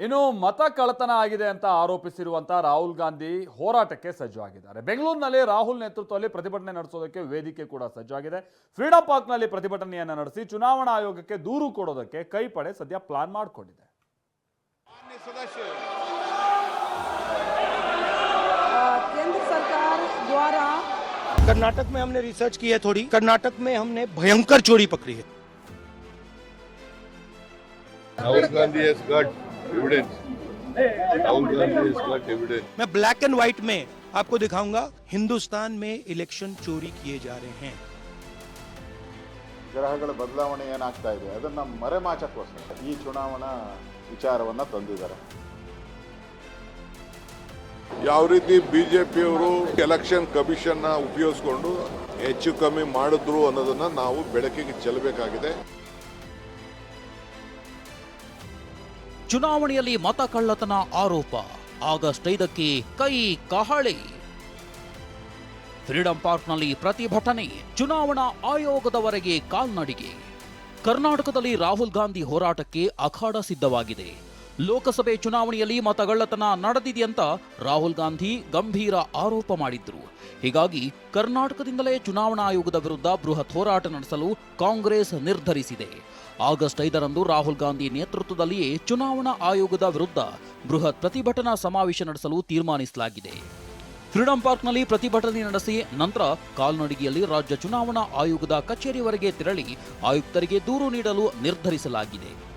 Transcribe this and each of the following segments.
ಇನ್ನು ಮತ ಕಳ್ಳತನ ಆಗಿದೆ ಅಂತ ಆರೋಪಿಸಿರುವಂತಹ ರಾಹುಲ್ ಗಾಂಧಿ ಹೋರಾಟಕ್ಕೆ ಸಜ್ಜಾಗಿದ್ದಾರೆ ಬೆಂಗಳೂರಿನಲ್ಲಿ ರಾಹುಲ್ ನೇತೃತ್ವದಲ್ಲಿ ಪ್ರತಿಭಟನೆ ನಡೆಸೋದಕ್ಕೆ ವೇದಿಕೆ ಕೂಡ ಸಜ್ಜಾಗಿದೆ ಫ್ರೀಡಂ ಪಾರ್ಕ್ನಲ್ಲಿ ಪ್ರತಿಭಟನೆಯನ್ನ ನಡೆಸಿ ಚುನಾವಣಾ ಆಯೋಗಕ್ಕೆ ದೂರು ಕೊಡೋದಕ್ಕೆ ಕೈಪಡೆ ಸದ್ಯ ಪ್ಲಾನ್ ಮಾಡಿಕೊಂಡಿದೆ केंद्र सरकार द्वारा कर्नाटक में हमने रिसर्च की है थोड़ी कर्नाटक में हमने भयंकर चोरी पकड़ी है Rahul Gandhi has got evidence. Rahul Gandhi has got evidence. मैं ब्लैक एंड व्हाइट में आपको दिखाऊंगा हिंदुस्तान में इलेक्शन चोरी किए जा रहे हैं ಗ್ರಹಗಳ ಬದಲಾವಣೆ ಏನಾಗ್ತಾ ಇದೆ ಅದನ್ನು ಮರೆಮಾಚಕ್ಕೋಸ್ಕರ ಈ ಚುನಾವಣಾ ವಿಚಾರವನ್ನು ತಂದಿದ್ದಾರೆ ಯಾವ ರೀತಿ ಬಿಜೆಪಿಯವರು ಎಲೆಕ್ಷನ್ ಕಮಿಷನ್ ನ ಉಪಯೋಗಿಸ್ಕೊಂಡು ಹೆಚ್ಚು ಕಮ್ಮಿ ಮಾಡಿದ್ರು ಅನ್ನೋದನ್ನ ನಾವು ಬೆಳಕಿಗೆ ಚೆಲ್ಲಬೇಕಾಗಿದೆ ಚುನಾವಣೆಯಲ್ಲಿ ಮತ ಕಳ್ಳತನ ಆರೋಪ. ಆಗಸ್ಟ್ ಐದಕ್ಕೆ ಕೈ ಕಹಳೆ. ಫ್ರೀಡಂ ಪಾರ್ಕ್ನಲ್ಲಿ ಪ್ರತಿಭಟನೆ, ಚುನಾವಣಾ ಆಯೋಗದವರೆಗೆ ಕಾಲ್ನಡಿಗೆ. ಕರ್ನಾಟಕದಲ್ಲಿ ರಾಹುಲ್ ಗಾಂಧಿ ಹೋರಾಟಕ್ಕೆ ಅಖಾಡ ಸಿದ್ಧವಾಗಿದೆ. ಲೋಕಸಭೆ ಚುನಾವಣೆಯಲ್ಲಿ ಮತಗಳ್ಳತನ ನಡೆದಿದೆಯಂತ ರಾಹುಲ್ ಗಾಂಧಿ ಗಂಭೀರ ಆರೋಪ ಮಾಡಿದ್ರು. ಹೀಗಾಗಿ ಕರ್ನಾಟಕದಿಂದಲೇ ಚುನಾವಣಾ ಆಯೋಗದ ವಿರುದ್ಧ ಬೃಹತ್ ಹೋರಾಟ ನಡೆಸಲು ಕಾಂಗ್ರೆಸ್ ನಿರ್ಧರಿಸಿದೆ. ಆಗಸ್ಟ್ ಐದರಂದು ರಾಹುಲ್ ಗಾಂಧಿ ನೇತೃತ್ವದಲ್ಲಿಯೇ ಚುನಾವಣಾ ಆಯೋಗದ ವಿರುದ್ಧ ಬೃಹತ್ ಪ್ರತಿಭಟನಾ ಸಮಾವೇಶ ನಡೆಸಲು ತೀರ್ಮಾನಿಸಲಾಗಿದೆ. ಫ್ರೀಡಂ ಪಾರ್ಕ್ನಲ್ಲಿ ಪ್ರತಿಭಟನೆ ನಡೆಸಿ ನಂತರ ಕಾಲ್ನಡಿಗೆಯಲ್ಲಿ ರಾಜ್ಯ ಚುನಾವಣಾ ಆಯೋಗದ ಕಚೇರಿವರೆಗೆ ತೆರಳಿ ಆಯುಕ್ತರಿಗೆ ದೂರು ನೀಡಲು ನಿರ್ಧರಿಸಲಾಗಿದೆ.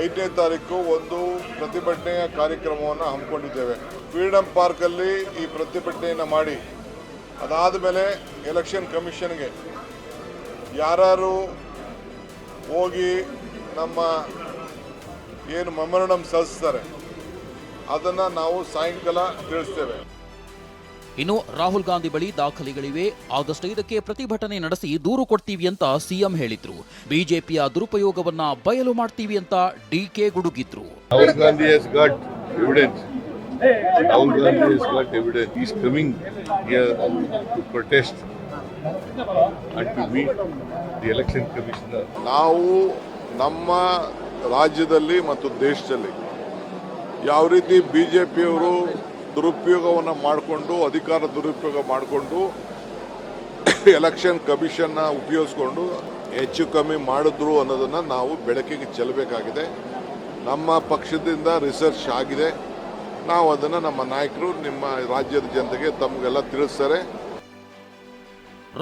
ಐದನೇ ತಾರೀಕು ಒಂದು ಪ್ರತಿಭಟನೆಯ ಕಾರ್ಯಕ್ರಮವನ್ನು ಹಮ್ಮಿಕೊಂಡಿದ್ದೇವೆ. ಫ್ರೀಡಮ್ ಪಾರ್ಕಲ್ಲಿ ಈ ಪ್ರತಿಭಟನೆಯನ್ನು ಮಾಡಿ, ಅದಾದ ಮೇಲೆ ಎಲೆಕ್ಷನ್ ಕಮಿಷನ್ಗೆ ಯಾರು ಹೋಗಿ ನಮ್ಮ ಏನು ಮೆಮೊರಂಡಮ್ ಸಲ್ಲಿಸ್ತಾರೆ, ಅದನ್ನು ನಾವು ಸಾಯಂಕಾಲ ತಿಳಿಸ್ತೇವೆ. ಇನ್ನು ರಾಹುಲ್ ಗಾಂಧಿ ಬಳಿ ದಾಖಲೆಗಳಿವೆ. ಆಗಸ್ಟ್ ಐದಕ್ಕೆ ಪ್ರತಿಭಟನೆ ನಡೆಸಿ ದೂರು ಕೊಡ್ತೀವಿ ಅಂತ ಸಿಎಂ ಹೇಳಿದ್ರು. ಬಿಜೆಪಿಯ ದುರುಪಯೋಗವನ್ನ ಬಯಲು ಮಾಡ್ತೀವಿ ಅಂತ ಡಿಕೆ ಗುಡುಗಿದ್ರು. ನಾವು ನಮ್ಮ ರಾಜ್ಯದಲ್ಲಿ ಮತ್ತು ದೇಶದಲ್ಲಿ ಯಾವ ರೀತಿ ಬಿಜೆಪಿಯವರು ದುರುಪಯೋಗವನ್ನು ಮಾಡಿಕೊಂಡು, ಅಧಿಕಾರ ದುರುಪಯೋಗ ಮಾಡಿಕೊಂಡು ಎಲೆಕ್ಷನ್ ಕಮಿಷನ್ನ ಉಪಯೋಗಿಸ್ಕೊಂಡು ಹೆಚ್ಚು ಕಮ್ಮಿ ಮಾಡಿದ್ರು ಅನ್ನೋದನ್ನು ನಾವು ಬೆಳಕಿಗೆ ಚೆಲ್ಲಬೇಕಾಗಿದೆ. ನಮ್ಮ ಪಕ್ಷದಿಂದ ರಿಸರ್ಚ್ ಆಗಿದೆ. ನಾವು ಅದನ್ನು ನಮ್ಮ ನಾಯಕರು, ನಿಮ್ಮ ರಾಜ್ಯದ ಜನತೆಗೆ ತಮಗೆಲ್ಲ ತಿಳಿಸ್ತಾರೆ.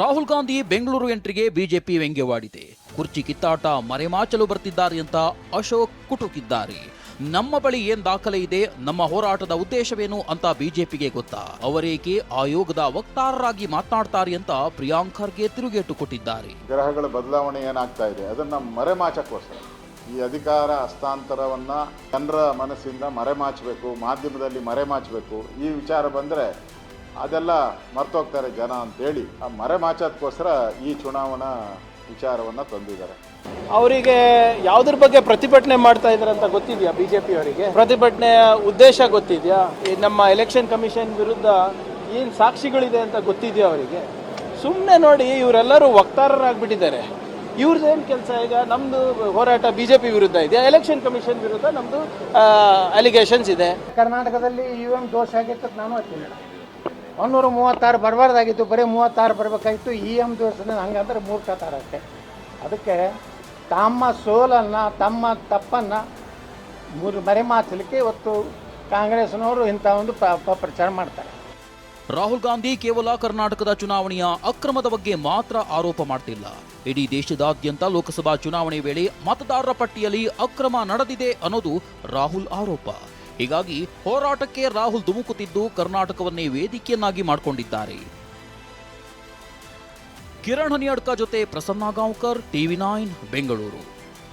ರಾಹುಲ್ ಗಾಂಧಿ ಬೆಂಗಳೂರು ಎಂಟ್ರಿಗೆ ಬಿಜೆಪಿ ವ್ಯಂಗ್ಯವಾಡಿದೆ. ಕುರ್ಚಿ ಕಿತ್ತಾಟ, ಮರೆಮಾಚಲು ಬರ್ತಿದ್ದಾರೆ ಅಂತ ಅಶೋಕ್ ಕುಟುಕಿದ್ದಾರೆ. ನಮ್ಮ ಬಳಿ ಏನ್ ದಾಖಲೆ ಇದೆ? ನಮ್ಮ ಹೋರಾಟದ ಉದ್ದೇಶವೇನು ಅಂತ ಬಿಜೆಪಿಗೆ ಗೊತ್ತಾ? ಅವರೇಕೆ ಆಯೋಗದ ವಕ್ತಾರರಾಗಿ ಮಾತನಾಡ್ತಾರೆ ಅಂತ ಪ್ರಿಯಾಂಕ್ ಖರ್ಗೆ ತಿರುಗೇಟು ಕೊಟ್ಟಿದ್ದಾರೆ. ಗ್ರಹಗಳ ಬದಲಾವಣೆ ಏನಾಗ್ತಾ ಇದೆ? ಅದನ್ನ ಮರೆಮಾಚಕ್ಕೋಸ್ಕರ. ಈ ಅಧಿಕಾರ ಹಸ್ತಾಂತರವನ್ನು ಜನರ ಮನಸ್ಸಿಂದ ಮರೆಮಾಚಬೇಕು, ಮಾಧ್ಯಮದಲ್ಲಿ ಮರೆಮಾಚಬೇಕು. ಈ ವಿಚಾರ ಬಂದರೆ ಅದೆಲ್ಲ ಮರ್ತೋಗ್ತಾರೆ ಜನ ಅಂತೇಳಿ ಆ ಮರೆಮಾಚೋದಕ್ಕೋಸ್ಕರ ಈ ಚುನಾವಣಾ ವಿಚಾರವನ್ನು ತಂದಿದ್ದಾರೆ. ಅವರಿಗೆ ಯಾವುದ್ರ ಬಗ್ಗೆ ಪ್ರತಿಭಟನೆ ಮಾಡ್ತಾ ಇದ್ದಾರೆ ಅಂತ ಗೊತ್ತಿದೆಯಾ ಬಿಜೆಪಿ ಅವರಿಗೆ? ಪ್ರತಿಭಟನೆಯ ಉದ್ದೇಶ ಗೊತ್ತಿದೆಯಾ? ಈ ನಮ್ಮ ಎಲೆಕ್ಷನ್ ಕಮಿಷನ್ ವಿರುದ್ಧ ಏನು ಸಾಕ್ಷಿಗಳಿದೆ ಅಂತ ಗೊತ್ತಿದೆಯಾ ಅವರಿಗೆ? ಸುಮ್ಮನೆ ನೋಡಿ ಇವರೆಲ್ಲರೂ ವಕ್ತಾರರಾಗ್ಬಿಟ್ಟಿದ್ದಾರೆ. ಇವ್ರದ್ದೇನು ಕೆಲಸ ಈಗ? ನಮ್ಮದು ಹೋರಾಟ ಬಿಜೆಪಿ ವಿರುದ್ಧ ಇದೆಯಾ ಎಲೆಕ್ಷನ್ ಕಮಿಷನ್ ವಿರುದ್ಧ ನಮ್ಮದು ಅಲಿಗೇಷನ್ಸ್ ಇದೆ. ಕರ್ನಾಟಕದಲ್ಲಿ ಯು ಎಂ ದೋಷ ಆಗಿತ್ತು ಅಂತ ನಾನು ಹೇಳ್ತೀನಿ ಒಂದೂರ ಮೂವತ್ತಾರು ಬರಬಾರ್ದಾಗಿತ್ತು, ಬರೀ ಮೂವತ್ತಾರು ಬರಬೇಕಾಗಿತ್ತು. ಇ ಎಂ ದಿವಸದಿಂದ ಹಂಗಂದ್ರೆ ಅಷ್ಟೆ. ಅದಕ್ಕೆ ತಮ್ಮ ಸೋಲನ್ನು, ತಮ್ಮ ತಪ್ಪನ್ನು ಮೂರು ಮರೆಮಾಚಲಿಕ್ಕೆ ಇವತ್ತು ಕಾಂಗ್ರೆಸ್ನವರು ಇಂಥ ಒಂದು ಪ್ರಚಾರ ಮಾಡ್ತಾರೆ. ರಾಹುಲ್ ಗಾಂಧಿ ಕೇವಲ ಕರ್ನಾಟಕದ ಚುನಾವಣೆಯ ಅಕ್ರಮದ ಬಗ್ಗೆ ಮಾತ್ರ ಆರೋಪ ಮಾಡ್ತಿಲ್ಲ. ಇಡೀ ದೇಶದಾದ್ಯಂತ ಲೋಕಸಭಾ ಚುನಾವಣೆ ವೇಳೆ ಮತದಾರರ ಪಟ್ಟಿಯಲ್ಲಿ ಅಕ್ರಮ ನಡೆದಿದೆ ಅನ್ನೋದು ರಾಹುಲ್ ಆರೋಪ. ಹೀಗಾಗಿ ಹೋರಾಟಕ್ಕೆ ರಾಹುಲ್ ಧುಮುಕುತ್ತಿದ್ದು ಕರ್ನಾಟಕವನ್ನೇ ವೇದಿಕೆಯನ್ನಾಗಿ ಮಾಡಿಕೊಂಡಿದ್ದಾರೆ. ಕಿರಣ್ ಹನಿಯಡ್ಕ ಜೊತೆ ಪ್ರಸನ್ನ ಗಾಂವ್ಕರ್, ಟಿವಿ ನೈನ್, ಬೆಂಗಳೂರು.